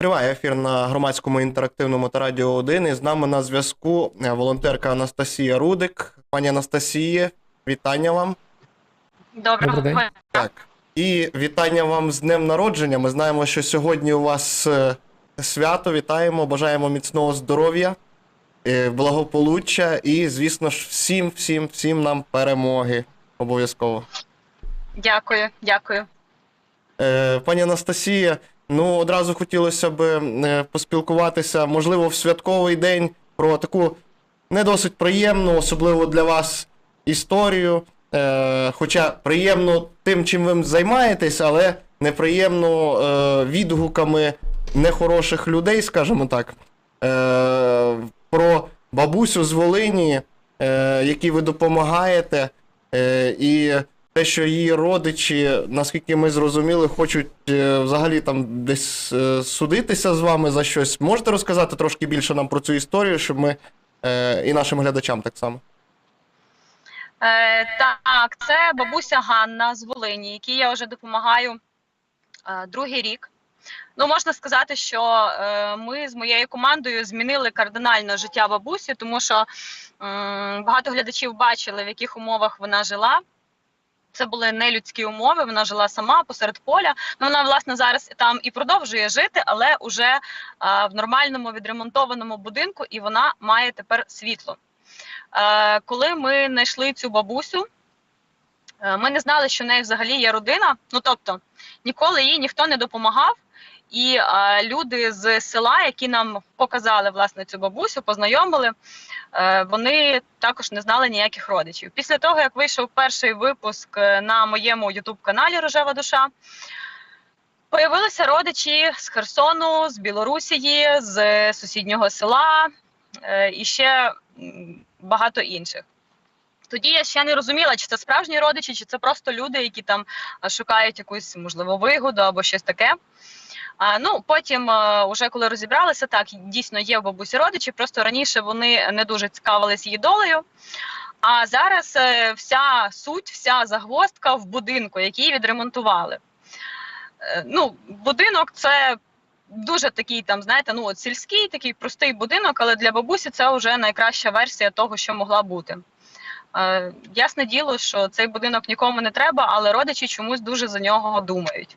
Триває ефір на громадському інтерактивному та радіо 1. І з нами на зв'язку е, волонтерка Анастасія Рудик. Пані Анастасіє, вітання вам. Доброго Добрий дня. Так. І вітання вам з днем народження. Ми знаємо, що сьогодні у вас е, свято. Вітаємо, бажаємо міцного здоров'я, е, благополуччя і, звісно ж, всім, всім, всім нам перемоги. Обов'язково. Дякую, дякую. Пані Анастасія, ну одразу хотілося б е, поспілкуватися, можливо, в святковий день про таку не досить приємну, особливо для вас, історію. Е, Хоча приємно тим, чим ви займаєтесь, але неприємно е, відгуками нехороших людей, скажімо так. Е, Про бабусю з Волині, е, якій ви допомагаєте. Е, і те, що її родичі, наскільки ми зрозуміли, хочуть е, взагалі там десь е, судитися з вами за щось. Можете розказати трошки більше нам про цю історію, щоб ми е, і нашим глядачам так само. Е, так, це бабуся Ганна з Волині, якій я вже допомагаю е, другий рік. Ну, можна сказати, що е, ми з моєю командою змінили кардинально життя бабусі, тому що м, багато глядачів бачили, в яких умовах вона жила. Це були нелюдські умови. Вона жила сама посеред поля. Ну вона власне зараз там і продовжує жити, але уже е, в нормальному відремонтованому будинку, і вона має тепер світло. Е, коли ми знайшли цю бабусю, е, ми не знали, що в неї взагалі є родина. Ну тобто ніколи їй ніхто не допомагав. І е, люди з села, які нам показали власне цю бабусю, познайомили, вони також не знали ніяких родичів. Після того, як вийшов перший випуск е, на моєму ютуб-каналі Рожева душа, появилися родичі з Херсону, з Білорусії, з сусіднього села е, і ще багато інших. Тоді я ще не розуміла, чи це справжні родичі, чи це просто люди, які там е, шукають якусь можливо вигоду або щось таке. А, ну потім, е, уже коли розібралися, так дійсно є в бабусі родичі, просто раніше вони не дуже цікавились її долею. А зараз е, вся суть, вся загвоздка в будинку, який відремонтували. Е, ну, будинок це дуже такий, там, знаєте, ну от сільський, такий простий будинок, але для бабусі це вже найкраща версія того, що могла бути. Е, ясне діло, що цей будинок нікому не треба, але родичі чомусь дуже за нього думають.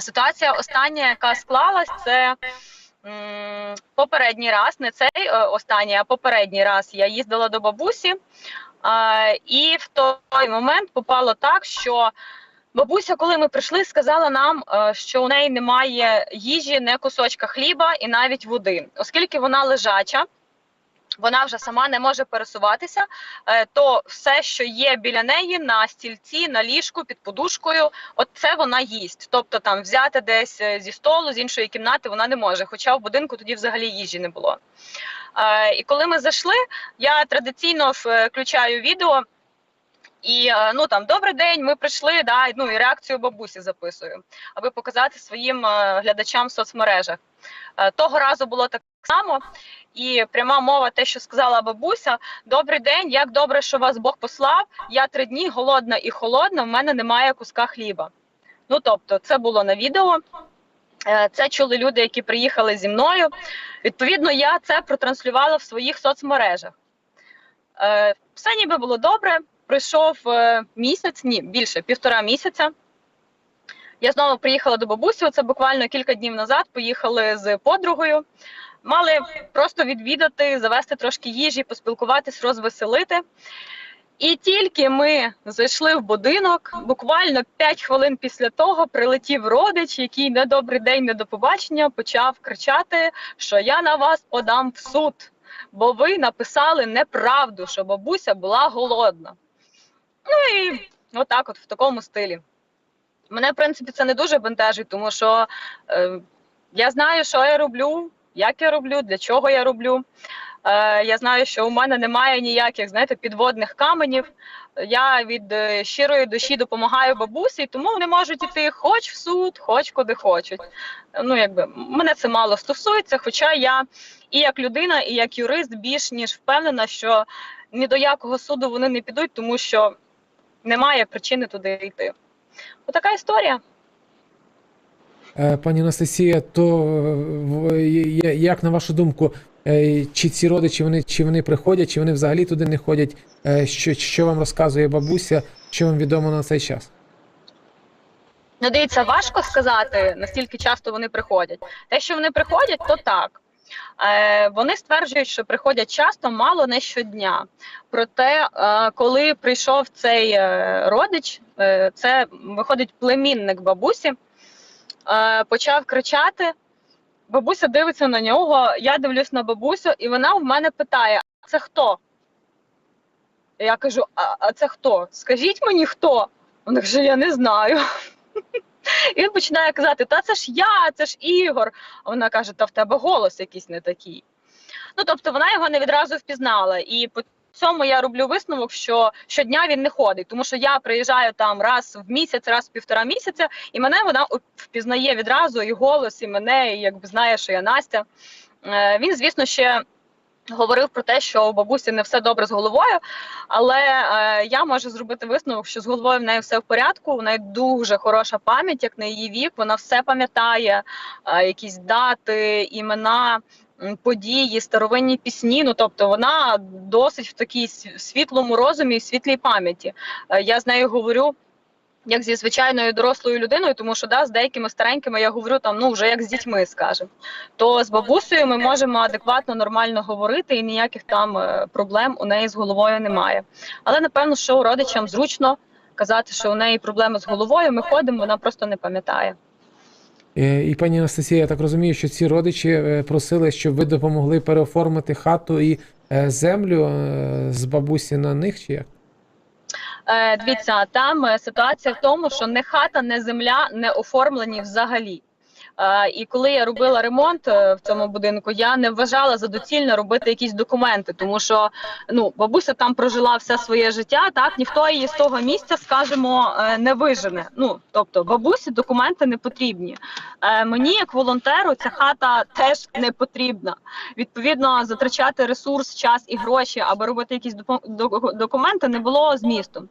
Ситуація остання, яка склалась, це попередній раз, не цей е, останній, а попередній раз я їздила до бабусі, і в той момент попало так, що бабуся, коли ми прийшли, сказала нам, е, що у неї немає їжі, не кусочка хліба і навіть води, оскільки вона лежача. Вона вже сама не може пересуватися, е, то все, що є біля неї на стільці, на ліжку, під подушкою, от це вона їсть. Тобто там взяти десь е, зі столу, з іншої кімнати вона не може. Хоча в будинку тоді взагалі їжі не було. Е, І коли ми зайшли, я традиційно включаю відео. І ну там добрий день, ми прийшли, да, ну і реакцію бабусі записую, аби показати своїм глядачам в соцмережах. Того разу було так само, і пряма мова, те, що сказала бабуся: Добрий день, як добре, що вас Бог послав. Я три дні голодна і холодна, в мене немає куска хліба. Ну тобто, це було на відео. Е, Це чули люди, які приїхали зі мною. Відповідно, я це протранслювала в своїх соцмережах. Е, Все ніби було добре. Пройшов е, місяць, ні, більше півтора місяця. Я знову приїхала до бабусі. Це буквально кілька днів назад. Поїхали з подругою. Мали просто відвідати, завести трошки їжі, поспілкуватись, розвеселити. І тільки ми зайшли в будинок, буквально 5 хвилин після того прилетів родич, який не добрий день, не до побачення, почав кричати, що я на вас подам в суд, бо ви написали неправду, що бабуся була голодна. Ну і отак, от в такому стилі. Мене, в принципі, це не дуже бентежить, тому що е, я знаю, що я роблю, як я роблю, для чого я роблю. Е, я знаю, що у мене немає ніяких знаєте, підводних каменів. Я від е, щирої душі допомагаю бабусі, тому вони можуть іти хоч в суд, хоч куди хочуть. Ну, якби мене це мало стосується, хоча я і як людина, і як юрист більш ніж впевнена, що ні до якого суду вони не підуть, тому що немає причини туди йти. Отака історія. Е, пані Анастасія, то е, я- як на вашу думку, е, чи ці родичі вони чи вони приходять, чи вони взагалі туди не ходять? Е, Що, що вам розказує бабуся, що вам відомо на цей час? Ну, дивіться, важко сказати, настільки часто вони приходять. Те, що вони приходять, то так. Е, вони стверджують, що приходять часто, мало не щодня. Проте, е, коли прийшов цей е, родич, е, це виходить племінник бабусі, е, почав кричати. Бабуся дивиться на нього, я дивлюсь на бабусю, і вона в мене питає: а це хто? Я кажу: а, а це хто? Скажіть мені хто? Вона каже, я не знаю. І він починає казати: Та це ж я, це ж Ігор. А вона каже: Та в тебе голос якийсь не такий. Ну тобто вона його не відразу впізнала. І цьому я роблю висновок, що щодня він не ходить, тому що я приїжджаю там раз в місяць, раз в півтора місяця, і мене вона впізнає відразу і голос, і мене, і якби знає, що я Настя. Е, Він, звісно, ще. Говорив про те, що у бабусі не все добре з головою, але е, я можу зробити висновок, що з головою в неї все в порядку. В неї дуже хороша пам'ять, як на її вік. Вона все пам'ятає, е, якісь дати, імена, події, старовинні пісні. Ну тобто вона досить в такій світлому розумі і світлій пам'яті. Е, я з нею говорю. Як зі звичайною дорослою людиною, тому що да, з деякими старенькими я говорю там, ну вже як з дітьми, скажемо. То з бабусею ми можемо адекватно, нормально говорити, і ніяких там е, проблем у неї з головою немає. Але напевно, що родичам зручно казати, що у неї проблеми з головою. Ми ходимо, вона просто не пам'ятає. Е, І пані Анастасія, я так розумію, що ці родичі е, просили, щоб ви допомогли переоформити хату і е, землю з бабусі на них, чи як? Дивіться, там ситуація в тому, що не хата, не земля не оформлені взагалі. І коли я робила ремонт е, в цьому будинку, я не вважала за доцільне робити якісь документи, тому що ну бабуся там прожила все своє життя. Так ніхто її з того місця, скажімо, е, не вижене. Ну тобто, бабусі документи не потрібні. Е, Мені, як волонтеру, ця хата теж не потрібна. Відповідно, затрачати ресурс, час і гроші, аби робити якісь документи, не було змісту.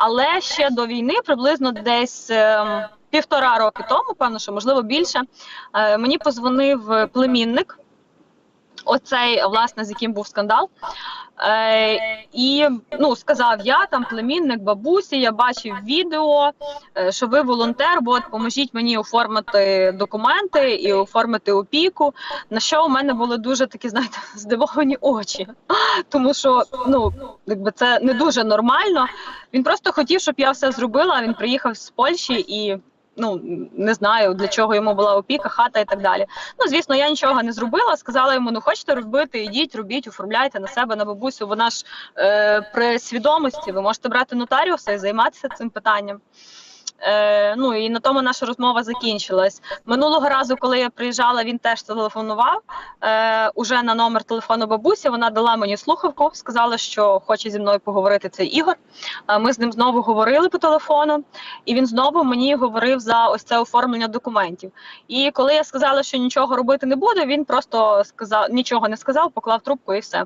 Але ще до війни, приблизно десь ем, півтора роки тому, певно, що можливо більше, е, мені позвонив племінник. Оцей, власне, з яким був скандал. Е, і ну, сказав: я там племінник бабусі, я бачив відео, е, що ви волонтер, от поможіть мені оформити документи і оформити опіку. На що у мене були дуже такі, знаєте, здивовані очі. Тому що ну, якби це не дуже нормально. Він просто хотів, щоб я все зробила. Він приїхав з Польщі і. Ну не знаю для чого йому була опіка, хата і так далі. Ну звісно, я нічого не зробила. Сказала йому: ну хочете робити, ідіть, робіть, оформляйте на себе на бабусю. Вона ж е, при свідомості. Ви можете брати нотаріуса і займатися цим питанням. Е, ну і на тому наша розмова закінчилась. Минулого разу, коли я приїжджала, він теж телефонував е, уже на номер телефону бабусі. Вона дала мені слухавку, сказала, що хоче зі мною поговорити цей Ігор. Е, ми з ним знову говорили по телефону, і він знову мені говорив за ось це оформлення документів. І коли я сказала, що нічого робити не буду, він просто сказав нічого не сказав, поклав трубку і все.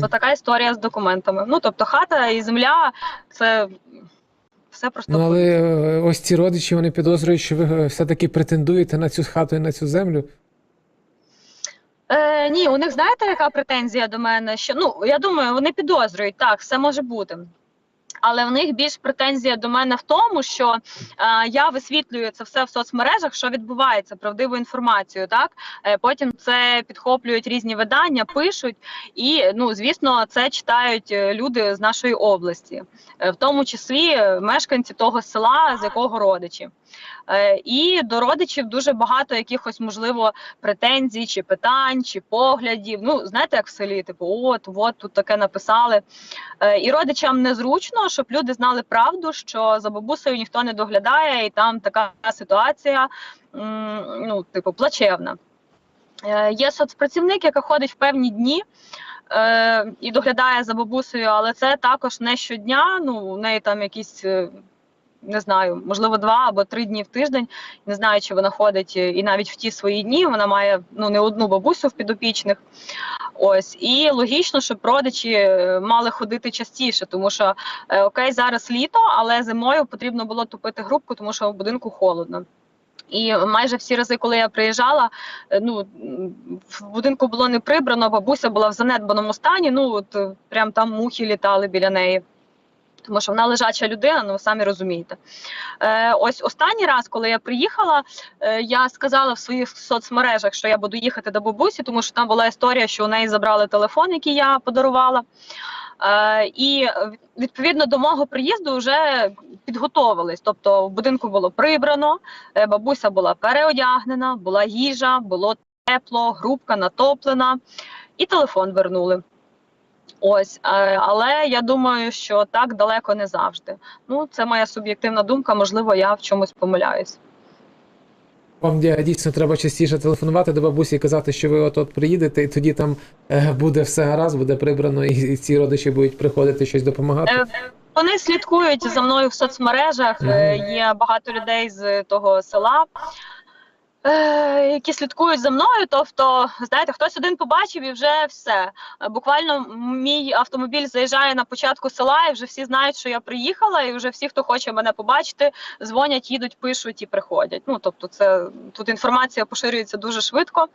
То така історія з документами. Ну тобто, хата і земля це все просто. Ну, але е, ось ці родичі вони підозрюють, що ви е, все-таки претендуєте на цю хату і на цю землю. Е, ні, у них знаєте, яка претензія до мене? Що ну я думаю, вони підозрюють, так, все може бути. Але в них більш претензія до мене в тому, що е, я висвітлюю це все в соцмережах, що відбувається, правдиву інформацію. Так е, потім це підхоплюють різні видання, пишуть, і ну звісно, це читають е, люди з нашої області, е, в тому числі е, мешканці того села, з якого родичі. Е, І до родичів дуже багато якихось, можливо, претензій, чи питань, чи поглядів. Ну, знаєте, як в селі, типу, от, от тут таке написали. Е, І родичам незручно, щоб люди знали правду, що за бабусею ніхто не доглядає, і там така ситуація, ну, типу, плачевна. Е, Є соцпрацівник, яка ходить в певні дні. І доглядає за бабусею, але це також не щодня. Ну, у неї там якісь не знаю, можливо, два або три дні в тиждень. Не знаю, чи вона ходить е, і навіть в ті свої дні вона має ну не одну бабусю в підопічних. Ось і логічно, щоб родичі е, мали ходити частіше, тому що е, окей, зараз літо, але зимою потрібно було тупити грубку, тому що в будинку холодно. І майже всі рази, коли я приїжджала, ну в будинку було не прибрано, бабуся була в занедбаному стані. Ну от прям там мухи літали біля неї. Тому що вона лежача людина, ну ви самі розумієте. Е, ось останній раз, коли я приїхала, е, я сказала в своїх соцмережах, що я буду їхати до бабусі, тому що там була історія, що у неї забрали телефон, який я подарувала. Е, і відповідно до мого приїзду вже підготовились. Тобто в будинку було прибрано, е, бабуся була переодягнена, була їжа, було тепло, грубка натоплена, і телефон вернули. Ось, е, але я думаю, що так далеко не завжди. Ну, це моя суб'єктивна думка. Можливо, я в чомусь помиляюсь. Вам дійсно треба частіше телефонувати до бабусі і казати, що ви от-от приїдете, і тоді там е, буде все гаразд, буде прибрано, і, ці родичі будуть приходити щось допомагати. Е, Вони слідкують за мною в соцмережах. Є багато людей з того села. Е, Які слідкують за мною, тобто, знаєте, хтось один побачив і вже все. Буквально мій автомобіль заїжджає на початку села, і вже всі знають, що я приїхала, і вже всі, хто хоче мене побачити, дзвонять, їдуть, пишуть і приходять. Ну тобто, це тут інформація поширюється дуже швидко.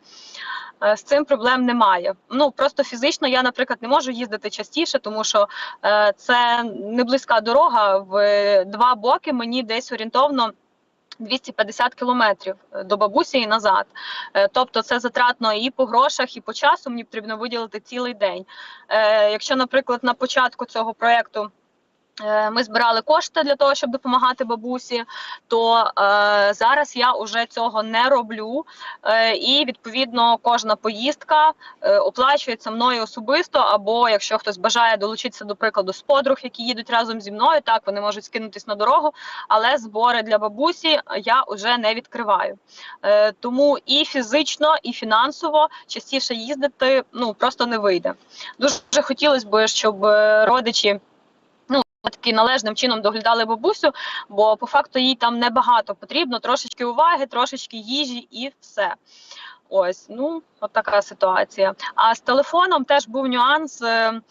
Е, З цим проблем немає. Ну просто фізично я, наприклад, не можу їздити частіше, тому що е, це не близька дорога. В два боки мені десь орієнтовно. 250 кілометрів е, до бабусі і назад. Е, Тобто це затратно і по грошах, і по часу мені потрібно виділити цілий день. Е, Якщо, наприклад, на початку цього проєкту ми збирали кошти для того, щоб допомагати бабусі, то е, зараз я вже цього не роблю. Е, і відповідно кожна поїздка е, оплачується мною особисто, або якщо хтось бажає долучитися до прикладу з подруг, які їдуть разом зі мною, так вони можуть скинутись на дорогу, але збори для бабусі я вже не відкриваю. Е, тому і фізично, і фінансово частіше їздити ну просто не вийде. Дуже хотілося б, щоб е, родичі. Ну, належним чином доглядали бабусю, бо по факту їй там небагато потрібно, трошечки уваги, трошечки їжі і все. Ось, ну, от така ситуація. А з телефоном теж був нюанс. Е,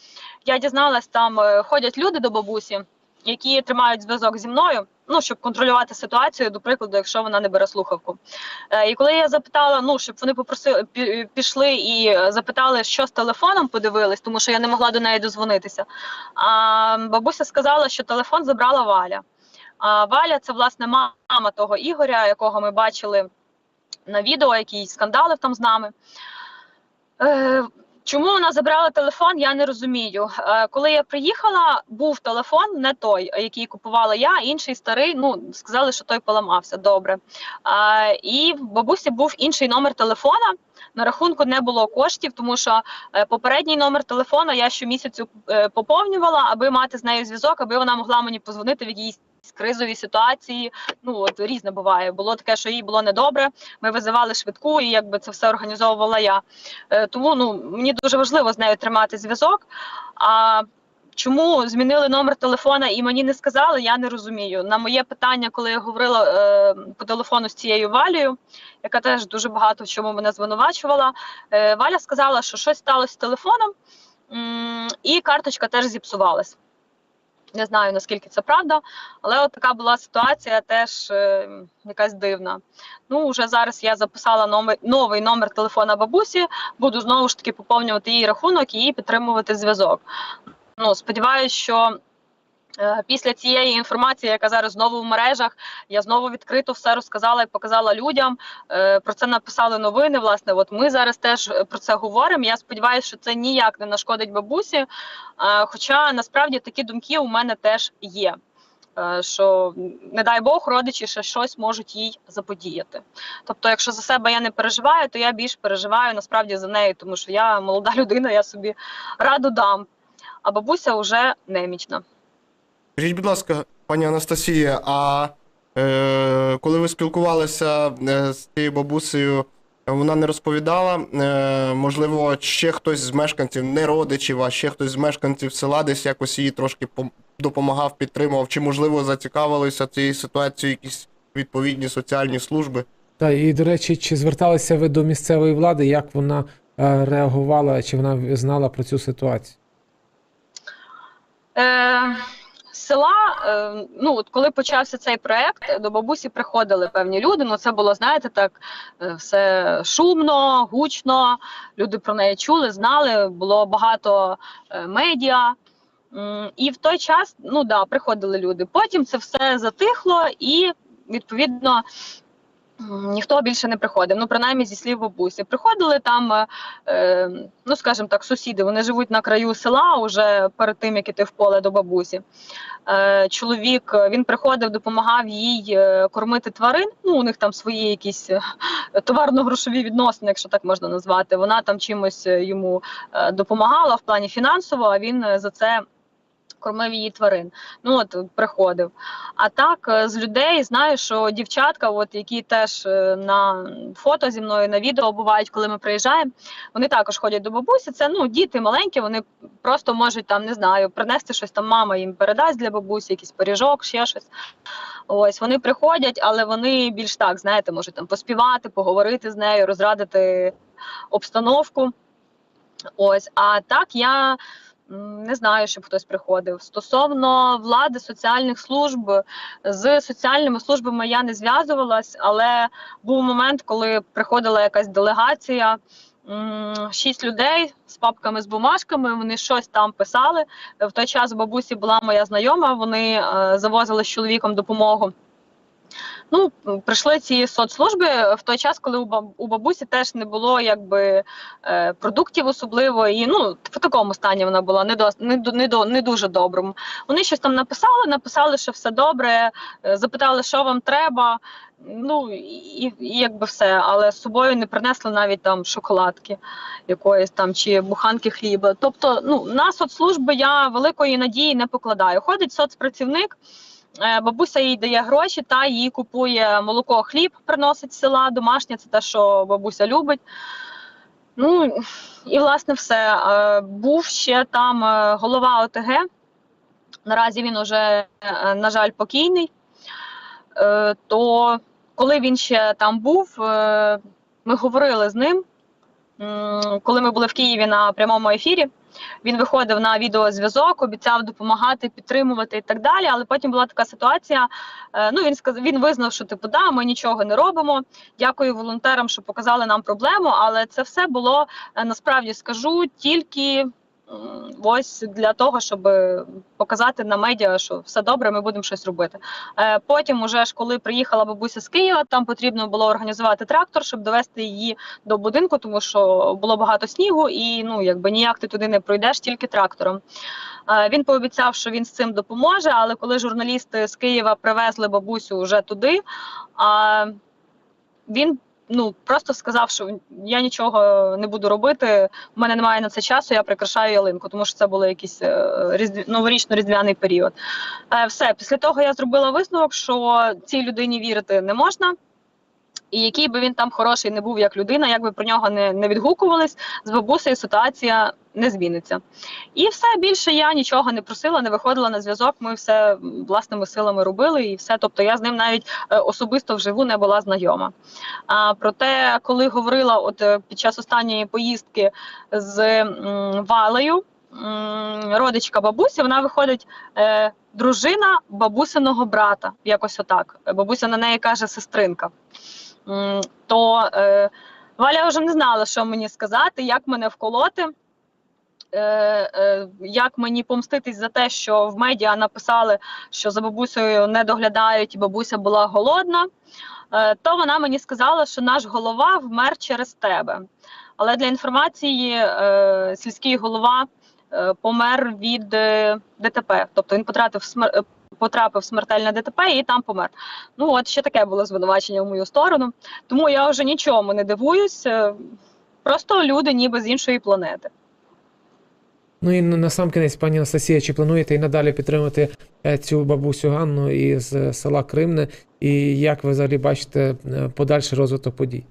Я дізналась, там е, ходять люди до бабусі, які тримають зв'язок зі мною, ну, щоб контролювати ситуацію, до прикладу, якщо вона не бере слухавку. Е, І коли я запитала, ну, щоб вони попросили, пішли і запитали, що з телефоном подивились, тому що я не могла до неї дозвонитися. А бабуся сказала, що телефон забрала Валя. А Валя це власне мама того Ігоря, якого ми бачили на відео, який скандалив там з нами. Е, Чому вона забрала телефон, я не розумію. Е, Коли я приїхала, був телефон, не той, який купувала я, інший старий. Ну сказали, що той поламався. Добре. Е, І в бабусі був інший номер телефона. На рахунку не було коштів, тому що е, попередній номер телефона я щомісяцю е, поповнювала, аби мати з нею зв'язок, аби вона могла мені позвонити в якійсь кризовій ситуації. Ну от різне буває. Було таке, що їй було недобре. Ми визивали швидку, і якби це все організовувала я. Е, Тому ну мені дуже важливо з нею тримати зв'язок. А чому змінили номер телефона і мені не сказали, я не розумію. На моє питання, коли я говорила е, по телефону з цією Валею, яка теж дуже багато в чому мене звинувачувала, е, Валя сказала, що щось сталося з телефоном, і карточка теж зіпсувалась. Не знаю наскільки це правда, але от така була ситуація, теж е, якась дивна. Ну, вже зараз я записала номер, новий номер телефона бабусі, буду знову ж таки поповнювати її рахунок і підтримувати зв'язок. Ну, сподіваюся, що після цієї інформації, яка зараз знову в мережах, я знову відкрито все розказала і показала людям. Е, про це написали новини. Власне, от ми зараз теж е, про це говоримо. Я сподіваюся, що це ніяк не нашкодить бабусі. Е, хоча насправді такі думки у мене теж є. е, Що не дай Бог, родичі ще щось можуть їй заподіяти. Тобто, якщо за себе я не переживаю, то я більш переживаю насправді за нею, тому що я молода людина, я собі раду дам. А бабуся вже немічна. Скажіть, будь ласка, пані Анастасія, а е, коли ви спілкувалися е, з цією бабусею, вона не розповідала, е, можливо, ще хтось з мешканців, не родичів, а ще хтось з мешканців села десь якось її трошки допомагав, підтримував, чи, можливо, зацікавилися цією ситуацією якісь відповідні соціальні служби? Та і до речі, чи зверталися ви до місцевої влади, як вона е, реагувала, чи вона знала про цю ситуацію? Е, села, е, ну от коли почався цей проект, до бабусі приходили певні люди. Ну це було, знаєте, так е, все шумно, гучно. Люди про неї чули, знали. Було багато е, медіа. І в той час, ну да, приходили люди. Потім це все затихло, і відповідно ніхто більше не приходив. Ну, принаймні зі слів бабусі. Приходили там, е, е, ну скажімо так, сусіди. Вони живуть на краю села уже перед тим, як іти в поле до бабусі. Е, чоловік е, він приходив, допомагав їй е, кормити тварин. Ну, у них там свої якісь товарно-грошові відносини, якщо так можна назвати. Вона там чимось йому допомагала в плані фінансово, а він за це. Кормив її тварин, ну от приходив. А так е, з людей знаю, що дівчатка, от які теж е, на фото зі мною на відео бувають, коли ми приїжджаємо, вони також ходять до бабусі. Це ну діти маленькі, вони просто можуть там не знаю, принести щось там. Мама їм передасть для бабусі, якийсь пиріжок, ще щось. Ось вони приходять, але вони більш так, знаєте, можуть там поспівати, поговорити з нею, розрадити обстановку. Ось, а так я не знаю, щоб хтось приходив. Стосовно влади соціальних служб, з соціальними службами я не зв'язувалась, але був момент, коли приходила якась делегація. Шість людей з папками з бумажками, вони щось там писали. В той час бабусі була моя знайома, вони е, завозили з чоловіком допомогу. Ну, прийшли ці соцслужби в той час, коли у баб- у бабусі теж не було якби е, продуктів особливо, і ну в такому стані вона була не до не, не, не дуже доброму. Вони щось там написали, написали, що все добре, е, запитали, що вам треба. Ну і, і якби все, але з собою не принесли навіть там шоколадки якоїсь там чи буханки хліба. Тобто, ну на соцслужби я великої надії не покладаю. Ходить соцпрацівник. Е, Бабуся їй дає гроші, та їй купує молоко, хліб, приносить з села, домашнє, це те, що бабуся любить. Ну і власне все. Е, Був ще там е, голова ОТГ. Наразі він уже, на жаль, покійний. То коли він ще там був, ми говорили з ним. Коли ми були в Києві на прямому ефірі, він виходив на відеозв'язок, обіцяв допомагати, підтримувати і так далі. Але потім була така ситуація. е, Ну він сказав, він визнав, що типу, да, ми нічого не робимо. Дякую волонтерам, що показали нам проблему. Але це все було е, насправді скажу тільки ось для того, щоб показати на медіа, що все добре, ми будемо щось робити. Е, Потім, уже ж коли приїхала бабуся з Києва, там потрібно було організувати трактор, щоб довести її до будинку, тому що було багато снігу, і ну якби ніяк ти туди не пройдеш, тільки трактором. Е, Він пообіцяв, що він з цим допоможе. Але коли журналісти з Києва привезли бабусю вже туди, він ну просто сказав, що я нічого не буду робити. У мене немає на це часу. Я прикрашаю ялинку, тому що це було якийсь різдв... новорічно-різдвяний період. Е, Все після того я зробила висновок, що цій людині вірити не можна. І який би він там хороший не був як людина, як би про нього не, не відгукувались, з бабусею ситуація не зміниться. І все більше я нічого не просила, не виходила на зв'язок. Ми все власними силами робили, і все. Тобто я з ним навіть е, особисто вживу не була знайома. А проте, коли говорила, от е, під час останньої поїздки з Валею, родичка бабусі, вона виходить. Е, Дружина бабусиного брата, якось отак. Бабуся на неї каже сестринка. То е, Валя вже не знала, що мені сказати, як мене вколоти. Е, е, як мені помститись за те, що в медіа написали, що за бабусею не доглядають, і бабуся була голодна, е, то вона мені сказала, що наш голова вмер через тебе. Але для інформації, сільський голова помер від ДТП, тобто він потратив смер... потрапив в смертельне ДТП і там помер. Ну от ще таке було звинувачення в мою сторону. Тому я вже нічому не дивуюсь. Просто люди ніби з іншої планети. Ну і на сам кінець, пані Анастасія, чи плануєте і надалі підтримувати е, цю бабусю Ганну із е, села Кримне? І як ви взагалі бачите е, подальший розвиток подій?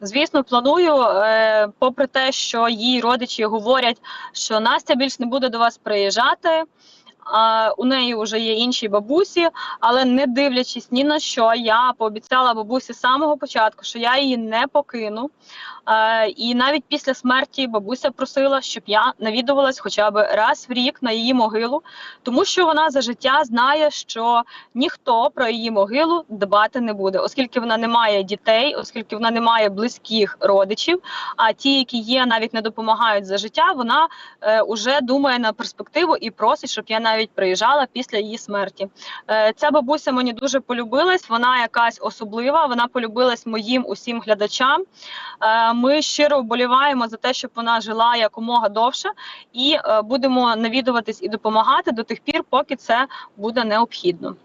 Звісно, планую, попри те, що її родичі говорять, що Настя більш не буде до вас приїжджати. А у неї вже є інші бабусі, але не дивлячись ні на що, я пообіцяла бабусі з самого початку, що я її не покину. Е, і навіть після смерті бабуся просила, щоб я навідувалась хоча б раз в рік на її могилу, тому що вона за життя знає, що ніхто про її могилу дбати не буде, оскільки вона не має дітей, оскільки вона не має близьких родичів. А ті, які є, навіть не допомагають за життя. Вона е, уже думає на перспективу і просить, щоб я навіть приїжджала після її смерті. Е, ця бабуся мені дуже полюбилась. Вона якась особлива. Вона полюбилась моїм усім глядачам. Ми щиро вболіваємо за те, щоб вона жила якомога довше, і е, будемо навідуватись і допомагати до тих пір, поки це буде необхідно.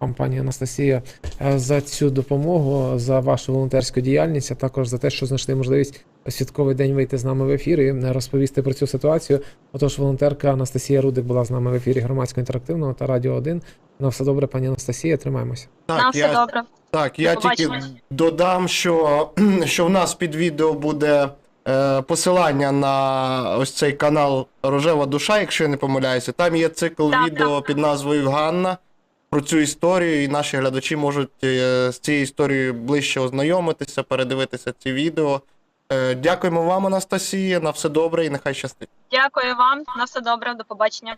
вам, пані Анастасія, е, за цю допомогу, за вашу волонтерську діяльність, а також за те, що знайшли можливість святковий день вийти з нами в ефір і е, розповісти про цю ситуацію. Отож, волонтерка Анастасія Рудик була з нами в ефірі громадського інтерактивного та Радіо 1. На все добре, пані Анастасія, тримаємося. Нам все добре. Так, я тільки додам, що, що в нас під відео буде е, посилання на ось цей канал Рожева душа, якщо я не помиляюся. Там є цикл Так, відео під назвою Ганна про цю історію, і наші глядачі можуть е, з цією історією ближче ознайомитися, передивитися ці відео. Е, дякуємо вам, Анастасія. На все добре і нехай щастить. Дякую вам. На все добре. До побачення.